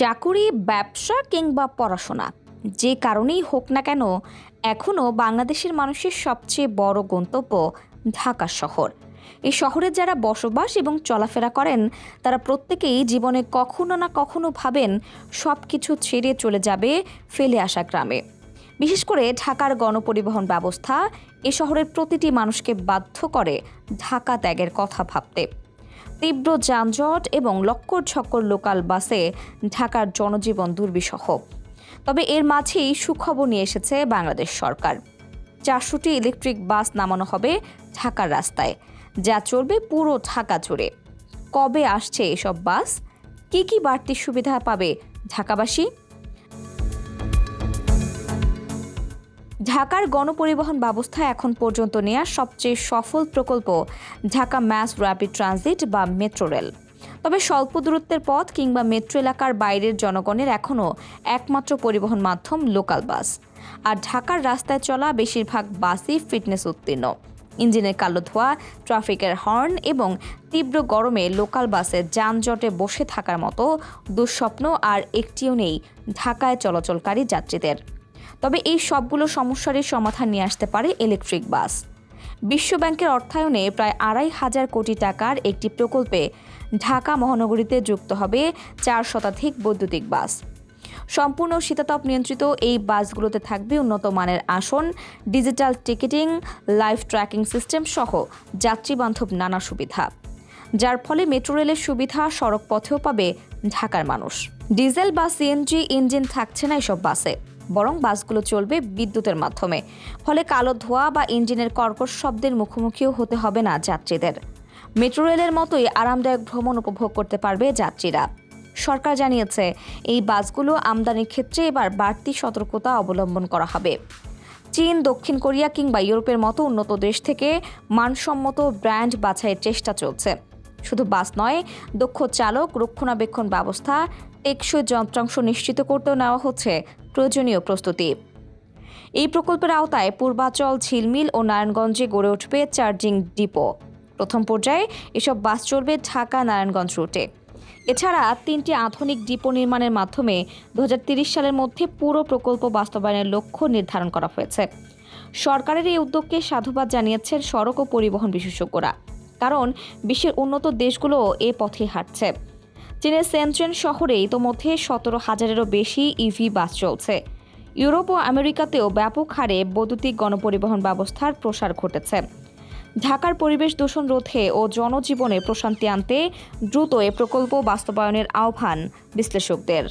চাকুরি, ব্যবসা কিংবা পড়াশোনা। যে কারণেই হোক না কেন এখনও বাংলাদেশের মানুষের সবচেয়ে বড় গন্তব্য ঢাকা শহর। এই শহরে যারা বসবাস এবং চলাফেরা করেন, তারা প্রত্যেকেই জীবনে কখনো না কখনো ভাবেন সব কিছু ছেড়ে চলে যাবে ফেলে আসা গ্রামে। বিশেষ করে ঢাকার গণপরিবহন ব্যবস্থা, এ শহরের প্রতিটি মানুষকে বাধ্য করে ঢাকা ত্যাগের কথা ভাবতে। তীব্র যানজট এবং লক্কর ছক্কর লোকাল বাসে ঢাকার জনজীবন দুর্বিষহ। তবে এর মাঝেই সুখবর নিয়ে এসেছে বাংলাদেশ সরকার। চারশোটি ইলেকট্রিক বাস নামানো হবে ঢাকার রাস্তায়। যা চলবে পুরো ঢাকা জুড়ে। কবে আসছে এসব বাস? কি কি বাড়তি সুবিধা পাবে ঢাকাবাসী? ঢাকার গণপরিবহন ব্যবস্থা এখন পর্যন্ত নেওয়া সবচেয়ে সফল প্রকল্প ঢাকা ম্যাস র্যাপিড ট্রানজিট বা মেট্রো রেল। তবে স্বল্প দূরত্বের পথ কিংবা মেট্রো এলাকার বাইরের জনগণের এখনও একমাত্র পরিবহন মাধ্যম লোকাল বাস। আর ঢাকার রাস্তায় চলা বেশিরভাগ বাসই ফিটনেস উত্তীর্ণ। ইঞ্জিনের কালো ধোঁয়া, ট্রাফিকের হর্ন এবং তীব্র গরমে লোকাল বাসে যানজটে বসে থাকার মতো দুঃস্বপ্ন আর একটিও নেই ঢাকায় চলাচলকারী যাত্রীদের। তবে এই সবগুলো সমস্যারই সমাধান নিয়ে আসতে পারে ইলেকট্রিক বাস বিশ্বব্যাংকের অর্থায়নে প্রায় আড়াই হাজার কোটি টাকার একটি প্রকল্পে ঢাকা মহানগরীতে যুক্ত হবে চার শতাধিক বৈদ্যুতিক বাস সম্পূর্ণ শীতাতপ নিয়ন্ত্রিত এই বাসগুলোতে থাকবে উন্নত মানের আসন digital ticketing live tracking system সহ যাত্রীবান্ধব নানা সুবিধা। যার ফলে মেট্রো রেলের সুবিধা সড়ক পথেও পাবে ঢাকার মানুষ। ডিজেল বা সিএনজি ইঞ্জিন থাকছে না এসব বাসে বরং বাসগুলো চলবে বিদ্যুতের মাধ্যমে। ফলে কালো ধোঁয়া বা ইঞ্জিনের কর্কশ শব্দের মুখোমুখিও হতে হবে না যাত্রীদের। মেট্রো রেলের মতোই আরামদায়ক ভ্রমণ উপভোগ করতে পারবে যাত্রীরা। সরকার জানিয়েছে, এই বাসগুলো আমদানির ক্ষেত্রে এবার বাড়তি সতর্কতা অবলম্বন করা হবে। চীন, দক্ষিণ কোরিয়া কিংবা ইউরোপের মতো উন্নত দেশ থেকে মানসম্মত ব্র্যান্ড বাছাইয়ের চেষ্টা চলছে। শুধু বাস নয়, দক্ষ চালক, রক্ষণাবেক্ষণ ব্যবস্থা, টেকসই যন্ত্রাংশ নিশ্চিত করতেও নেওয়া হচ্ছে প্রয়োজনীয় প্রস্তুতি। এই প্রকল্পের আওতায় পূর্বাচল, ঝিলমিল ও নারায়ণগঞ্জে গড়ে উঠবে চার্জিং ডিপো। প্রথম পর্যায়ে এসব বাস চলবে ঢাকা নারায়ণগঞ্জ রুটে। এছাড়া তিনটি আধুনিক ডিপো নির্মাণের মাধ্যমে দু সালের মধ্যে পুরো প্রকল্প বাস্তবায়নের লক্ষ্য নির্ধারণ করা হয়েছে। সরকারের এই উদ্যোগকে সাধুবাদ জানিয়েছেন সড়ক ও পরিবহন বিশেষজ্ঞরা। কারণ বিশ্বের উন্নত দেশগুলো এ পথে হাঁটছে। চীনের সেন্ট্রেন শহরে ইতোমধ্যে সতেরো হাজারেরও বেশি ইভি বাস চলছে। ইউরোপ ও আমেরিকাতেও ব্যাপক হারে বৈদ্যুতিক গণপরিবহন ব্যবস্থার প্রসার ঘটেছে। ঢাকার পরিবেশ দূষণ রোধে ও জনজীবনে প্রশান্তি আনতে দ্রুত এ প্রকল্প বাস্তবায়নের আহ্বান বিশ্লেষকদের।